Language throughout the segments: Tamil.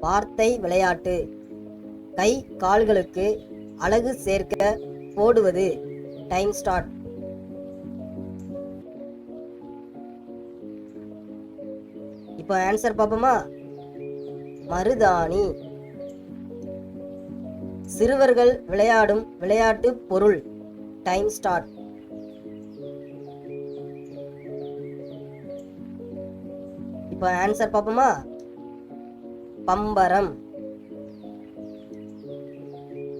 வார்த்தை விளையாட்டு. கை கால்களுக்கு அழகு சேர்க்க போடுவது. Time start. இப்போ ஆன்சர் பார்ப்போமா? மருதாணி. சிறுவர்கள் விளையாடும் விளையாட்டு பொருள். Time start. இப்போ ஆன்சர் பார்ப்போமா? பம்பரம்.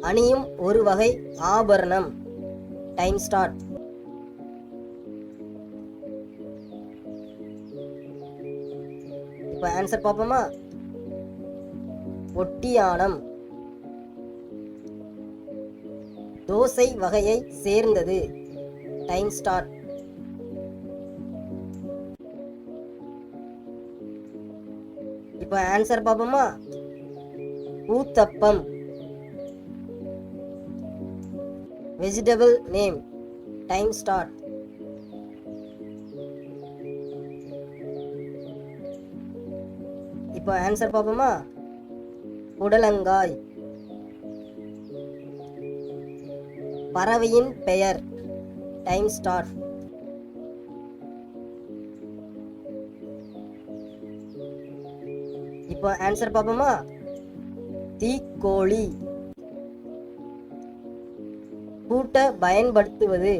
அணியும் ஒரு வகை ஆபரணம். டைம் ஸ்டார்ட் இப்போ ஆன்சர் பார்ப்போமா? ஒட்டியானம் தோசை வகையை சேர்ந்தது. டைம் ஸ்டார்ட் இப்போ ஆன்சர் பார்ப்போமா uttapam. Vegetable name time start இப்போ ஆன்சர் பார்ப்போமா புடலங்காய். பறவையின் பெயர் டைம் ஸ்டார்ட் இப்போ ஆன்சர் பார்ப்போமா? தீக்கோழி கூட்ட பயன்படுத்துவது.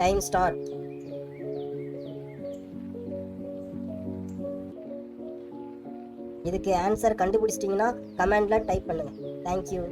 டைம் ஸ்டார்ட் இதுக்கு ஆன்சர் கண்டுபிடிச்சிட்டிங்கன்னா கமெண்ட்ல டைப் பண்ணுங்க. தேங்க்யூ